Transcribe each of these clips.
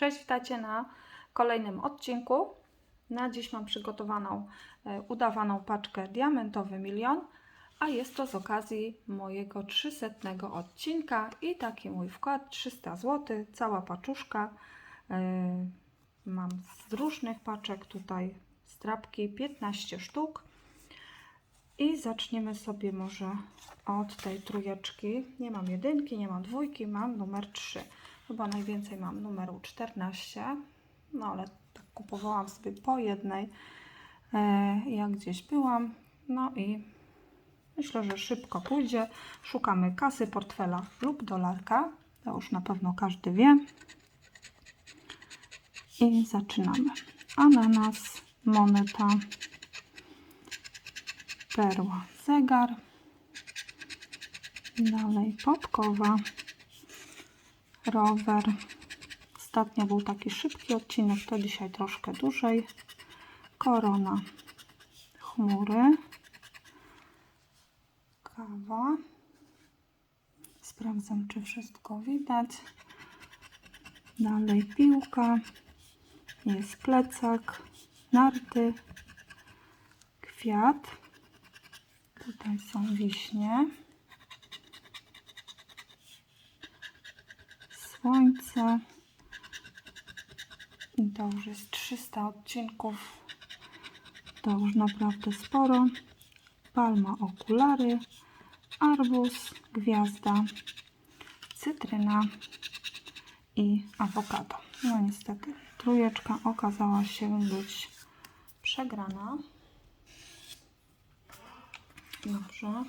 Cześć, witajcie na kolejnym odcinku. Na dziś mam przygotowaną e, udawaną paczkę Diamentowy Milion, a jest to z okazji mojego 300 odcinka i taki mój wkład 300 zł, cała paczuszka. E, Mam z różnych paczek tutaj strapki 15 sztuk. I zaczniemy sobie może od tej trójeczki. Nie mam jedynki, nie mam dwójki, mam numer 3. Chyba najwięcej mam numeru 14. No ale tak kupowałam sobie po jednej, e, jak gdzieś byłam. No i myślę, że szybko pójdzie. Szukamy kasy, portfela lub dolarka. To już na pewno każdy wie. I zaczynamy. Ananas, moneta, perła, zegar. Dalej podkowa, rower. Ostatnio był taki szybki odcinek, to dzisiaj troszkę dłużej. Korona, chmury, kawa. Sprawdzam, czy wszystko widać. Dalej piłka, jest plecak, narty, kwiat. Tutaj są wiśnie. Słońce. I to już jest 300 odcinków. To już naprawdę sporo. Palma, okulary, arbuz, gwiazda, cytryna i awokado. No niestety, trójeczka okazała się być przegrana. Dobrze.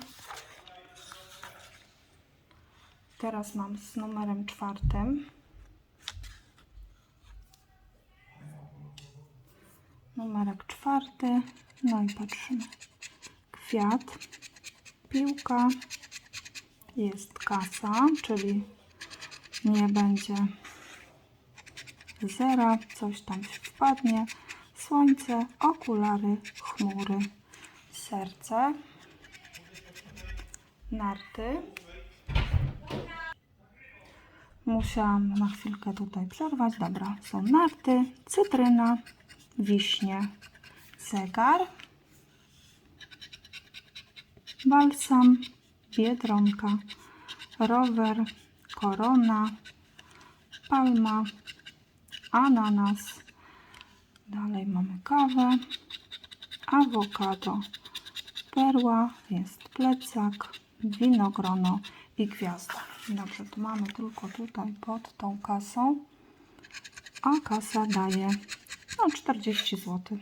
Teraz mam z numerem czwartym. Numerek czwarty. No i patrzymy. Kwiat, piłka, jest kasa, czyli nie będzie zera, coś tam wpadnie. Słońce, okulary, chmury, serce, narty. Musiałam na chwilkę tutaj przerwać. Dobra, są narty, cytryna, wiśnie, zegar, balsam, biedronka, rower, korona, palma, ananas. Dalej mamy kawę, awokado, perła, jest plecak, winogrono i gwiazda. Dobrze, to mamy tylko tutaj pod tą kasą, a kasa daje no 40 zł.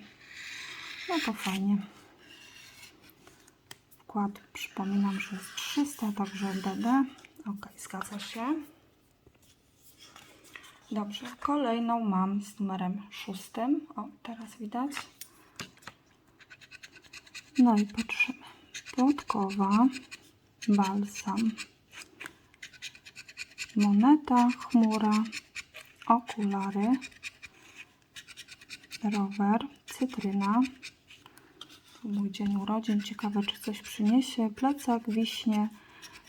No to fajnie. Wkład przypominam, że jest 300, także DD. Ok, zgadza się. Dobrze, kolejną mam z numerem szóstym. O, teraz widać. No i patrzymy. Podkowa, balsam, moneta, chmura, okulary, rower, cytryna. Mój dzień urodzin. Ciekawe, czy coś przyniesie. Plecak, wiśnie,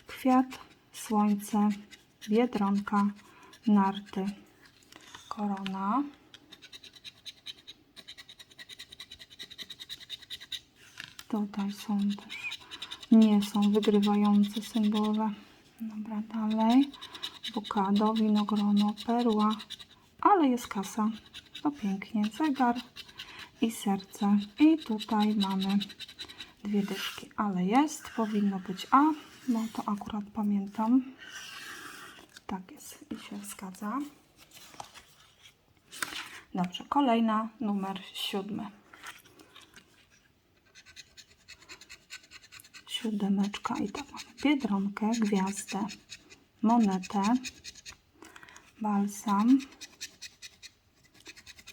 kwiat, słońce, biedronka, narty, korona. Tutaj są też, nie są wygrywające symbole. Dobra, dalej. Awokado, winogrono, perła, ale jest kasa. To pięknie. Zegar i serce. I tutaj mamy dwie dyszki, ale jest. Powinno być A, no to akurat pamiętam. Tak jest i się zgadza. Dobrze, kolejna, numer siódmy. Siódemeczka i tak mamy biedronkę, gwiazdę, monetę, balsam,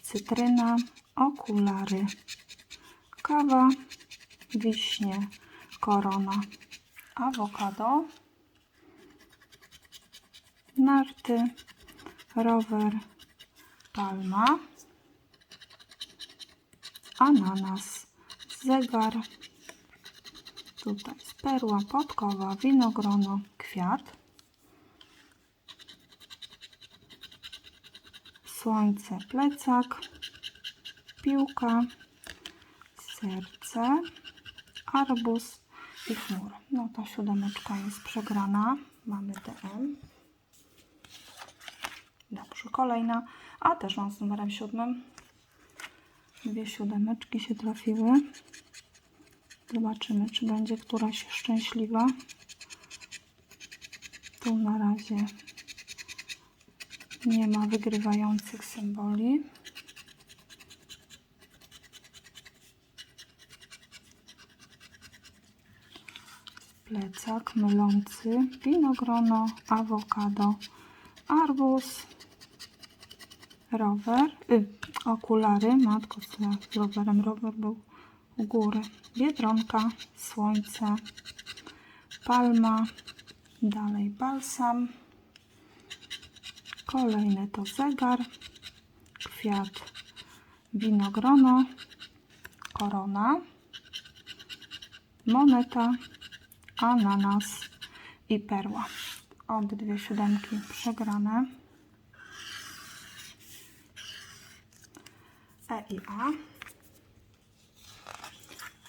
cytryna, okulary, kawa, wiśnie, korona, awokado, narty, rower, palma, ananas, zegar, tutaj jest perła, podkowa, winogrono, kwiat, słońce, plecak, piłka, serce, arbuz i chmur. No ta siódemeczka jest przegrana. Mamy DM. Dobrze, kolejna. A też mam z numerem siódmym. Dwie siódemeczki się trafiły. Zobaczymy, czy będzie któraś szczęśliwa. Tu na razie nie ma wygrywających symboli. Plecak mylący, winogrono, awokado, arbuz, rower, y, okulary, matko z rowerem, rower był u góry, biedronka, słońce, palma, dalej balsam, kolejny to zegar, kwiat, winogrono, korona, moneta, ananas i perła. Obydwie siódemki przegrane. E i A.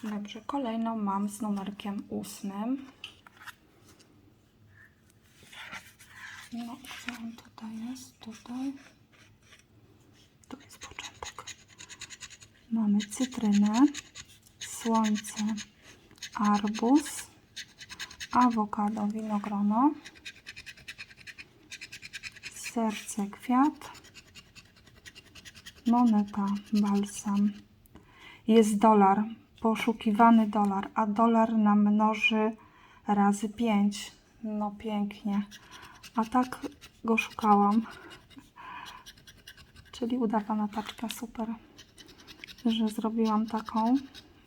Dobrze, kolejną mam z numerkiem ósmym. No, gdzie on tutaj jest? Tutaj. Tu jest początek. Mamy cytrynę, słońce, arbuz, awokado, winogrono, serce, kwiat, moneta, balsam. Jest dolar, poszukiwany dolar, a dolar nam mnoży razy 5. No pięknie. A tak go szukałam. Czyli udawana paczka, super, że zrobiłam taką.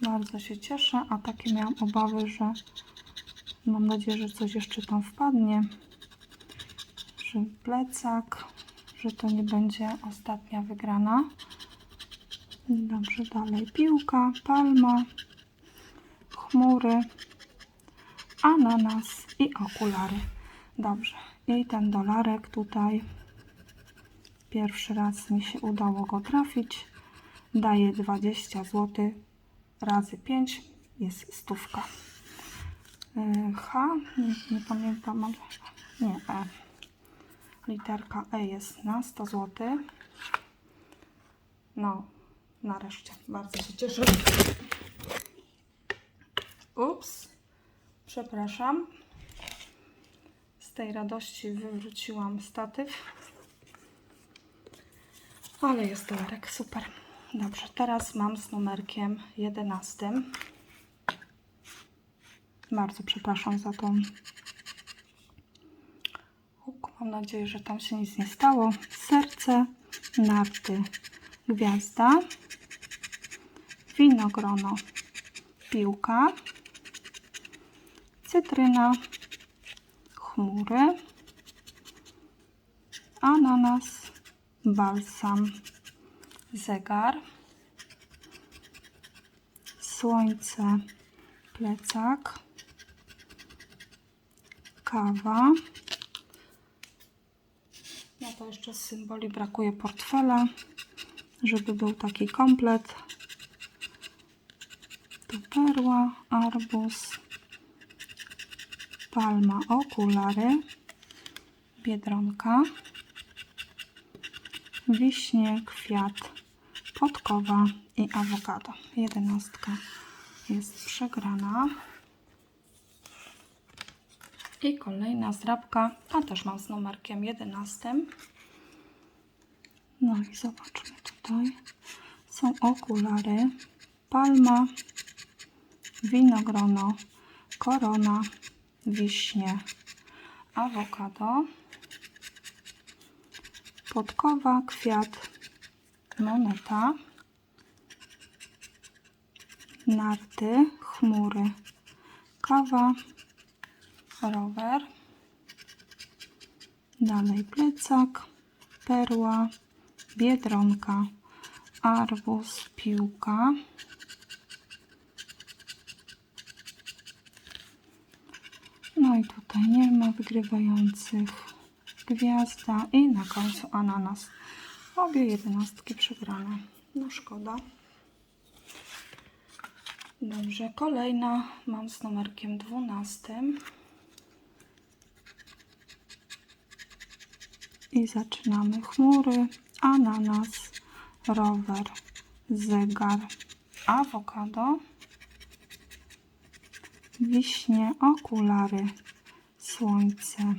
Bardzo się cieszę, a takie miałam obawy, że mam nadzieję, że coś jeszcze tam wpadnie. Że plecak, że to nie będzie ostatnia wygrana. Dobrze, dalej piłka, palma, chmury, ananas i okulary. Dobrze, i ten dolarek tutaj pierwszy raz mi się udało go trafić. Daje 20 zł razy 5 jest stówka. Y, H, nie, nie pamiętam, nie E. Literka E jest na 100 zł. No, nareszcie, bardzo się cieszę. Ups, przepraszam. Tej radości wywróciłam statyw. Ale jest dolarek, super. Dobrze, teraz mam z numerkiem 11. Bardzo przepraszam za tą. Mam nadzieję, że tam się nic nie stało. Serce, narty, gwiazda, winogrono, piłka, cytryna, chmury, ananas, balsam, zegar, słońce, plecak, kawa. No to jeszcze z symboli brakuje portfela, żeby był taki komplet. Tu perła, arbuz, palma, okulary, biedronka, wiśnie, kwiat, podkowa i awokado. Jedenastka jest przegrana. I kolejna zdrabka, a też mam z numerkiem 11. No i zobaczmy tutaj. Są okulary, palma, winogrono, korona, wiśnie, awokado, podkowa, kwiat, moneta, narty, chmury, kawa, rower, dalej plecak, perła, biedronka, arbuz, piłka, i tutaj nie ma wygrywających, gwiazda i na końcu ananas. Obie jedenastki przegrane. No szkoda. Dobrze, kolejna mam z numerkiem 12. I zaczynamy chmury, ananas, rower, zegar, awokado, wiśnie, okulary, słońce,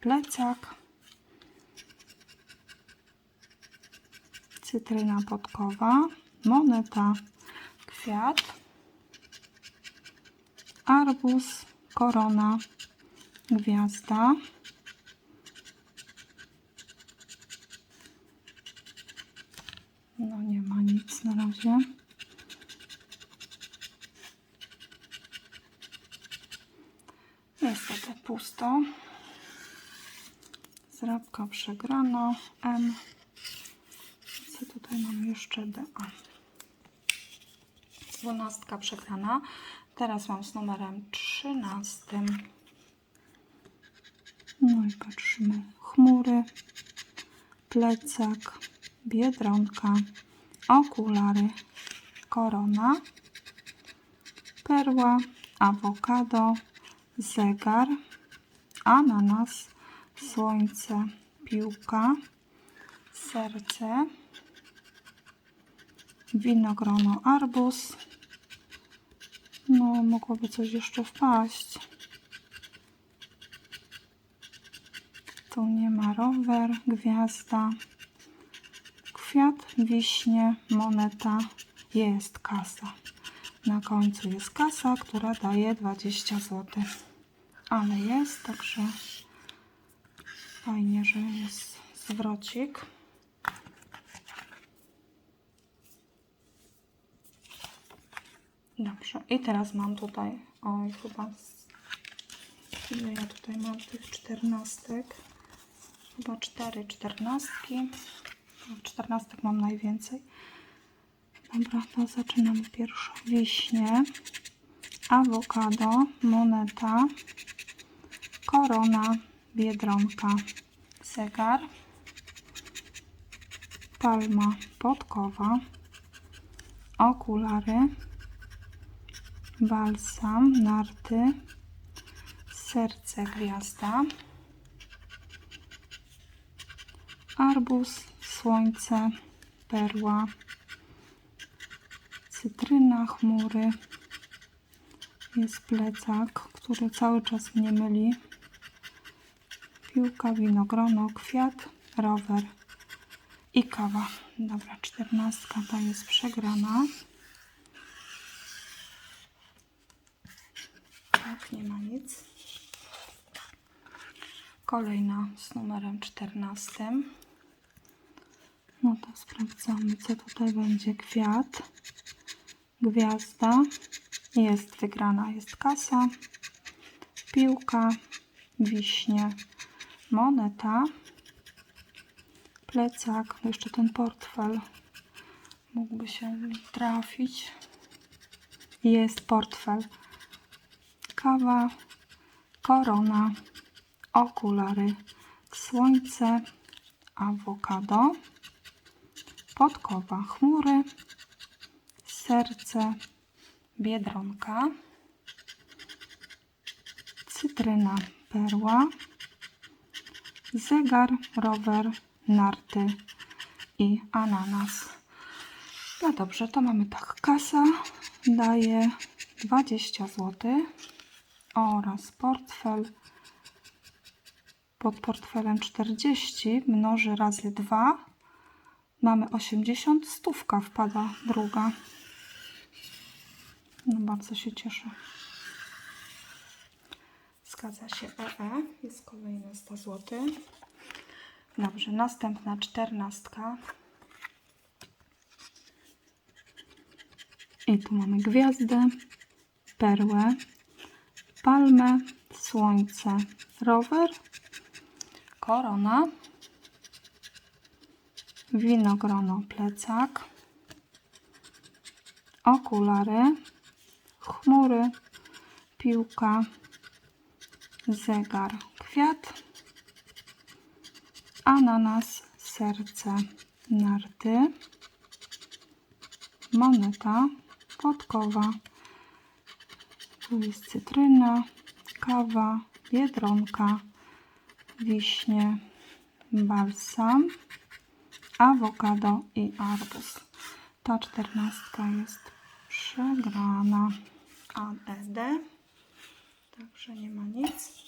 plecak, cytryna podkowa, moneta, kwiat, arbuz, korona, gwiazda, no nie ma nic na razie. Niestety pusto. Zrabka przegrana. M. Co tutaj mamy jeszcze? D. A. Dwunastka przegrana. Teraz mam z numerem trzynastym. No i patrzymy. Chmury, plecak, biedronka, okulary, korona, perła, awokado, zegar, ananas, słońce, piłka, serce, winogrono, arbuz. No, mogłoby coś jeszcze wpaść. Tu nie ma rower, gwiazda, kwiat, wiśnie, moneta, jest kasa. Na końcu jest kasa, która daje 20 zł. Ale jest, także fajnie, że jest zwrocik. Dobrze, i teraz mam tutaj, oj, chyba, ile ja tutaj mam tych czternastek? Chyba cztery czternastki. Czternastek mam najwięcej. Dobra, to zaczynamy pierwszą. Wiśnie, awokado, moneta, korona, biedronka, zegar, palma podkowa, okulary, balsam, narty, serce, gwiazda, arbuz, słońce, perła, cytryna, chmury, jest plecak, który cały czas mnie myli, piłka, winogrono, kwiat, rower i kawa. Dobra, czternastka ta jest przegrana. Tak, nie ma nic. Kolejna z numerem 14. No to sprawdzamy, co tutaj będzie. Kwiat, gwiazda, jest wygrana, jest kasa, piłka, wiśnie, moneta, plecak, jeszcze ten portfel mógłby się trafić. Jest portfel, kawa, korona, okulary, słońce, awokado, podkowa, chmury, serce, biedronka, cytryna, perła, zegar, rower, narty i ananas. No dobrze, to mamy tak. Kasa daje 20 zł oraz portfel pod portfelem 40 mnoży razy 2 mamy 80 stówka wpada druga no bardzo się cieszę zgadza się EE jest kolejne 100 zł dobrze następna czternastka. I tu mamy gwiazdę perłę palmę słońce rower korona, winogrono plecak, okulary, chmury, piłka, zegar, kwiat, ananas, serce, narty, moneta, podkowa, tu jest cytryna, kawa, biedronka, wiśnie, balsam, awokado i arbuz. Ta czternastka jest przegrana. AED. Także nie ma nic.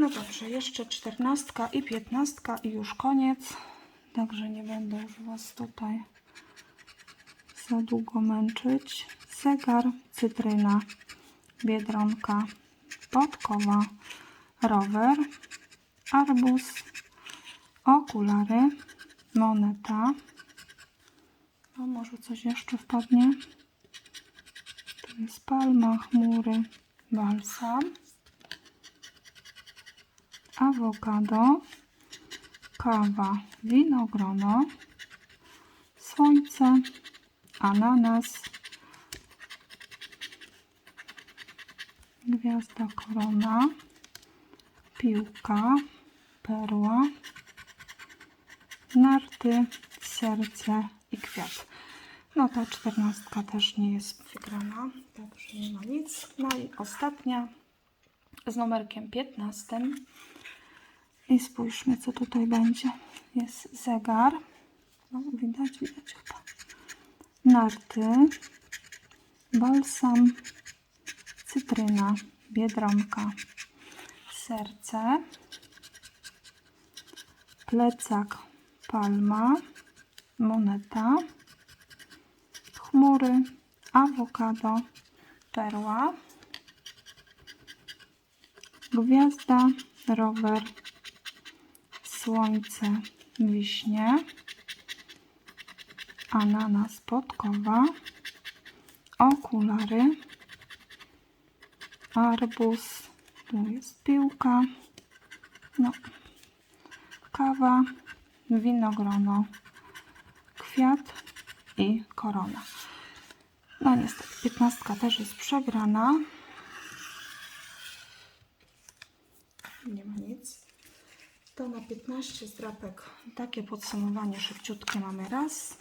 No dobrze, jeszcze czternastka i piętnastka i już koniec. Także nie będę już Was tutaj za długo męczyć. Zegar, cytryna, biedronka, podkowa, rower, arbuz, okulary, moneta. A może coś jeszcze wpadnie? Tu jest palma, chmury, balsam, awokado, kawa, winogrono, słońce, ananas, gwiazda korona, piłka, perła, narty, serce i kwiat. No ta czternastka też nie jest wygrana, także nie ma nic. No i ostatnia z numerkiem 15. I spójrzmy, co tutaj będzie. Jest zegar. No, widać, widać chyba. Narty, balsam, cytryna, biedronka, serce, plecak, palma, moneta, chmury, awokado, perła, gwiazda, rower, słońce, wiśnie, ananas, podkowa, okulary, arbuz, tu jest piłka, no, kawa, winogrono, kwiat i korona. No niestety, piętnastka też jest przegrana. Nie ma nic. To na 15 zdrapek takie podsumowanie szybciutkie mamy. Raz,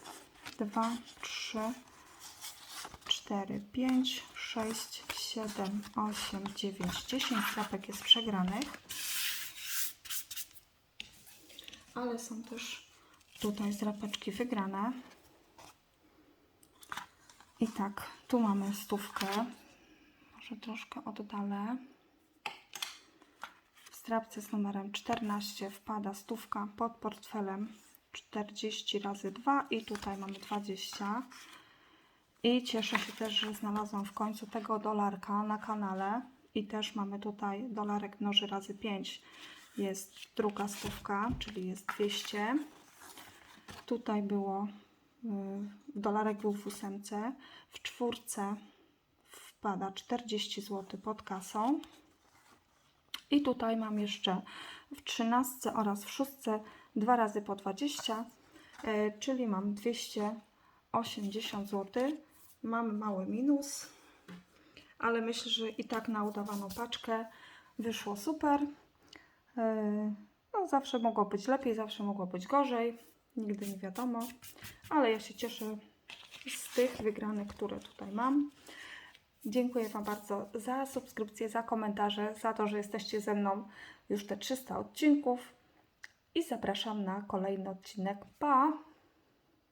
dwa, trzy, cztery, pięć, sześć, siedem, osiem, dziewięć, dziesięć zdrapek jest przegranych. Ale są też tutaj zdrapeczki wygrane. I tak, tu mamy stówkę. Może troszkę oddalę. Strapce z numerem 14 wpada stówka pod portfelem 40 razy 2 i tutaj mamy 20. I cieszę się też, że znalazłam w końcu tego dolarka na kanale. I też mamy tutaj dolarek mnoży razy 5. Jest druga stówka, czyli jest 200. Tutaj było y, dolarek był w ósemce. W czwórce wpada 40 zł pod kasą. I tutaj mam jeszcze w trzynastce oraz w szóstce dwa razy po 20, y, czyli mam 280 zł. Mam mały minus, ale myślę, że i tak na udawaną paczkę wyszło super. Yy, No, zawsze mogło być lepiej, zawsze mogło być gorzej. Nigdy nie wiadomo. Ale ja się cieszę z tych wygranych, które tutaj mam. Dziękuję Wam bardzo za subskrypcję, za komentarze, za to, że jesteście ze mną już te 300 odcinków. I zapraszam na kolejny odcinek. Pa!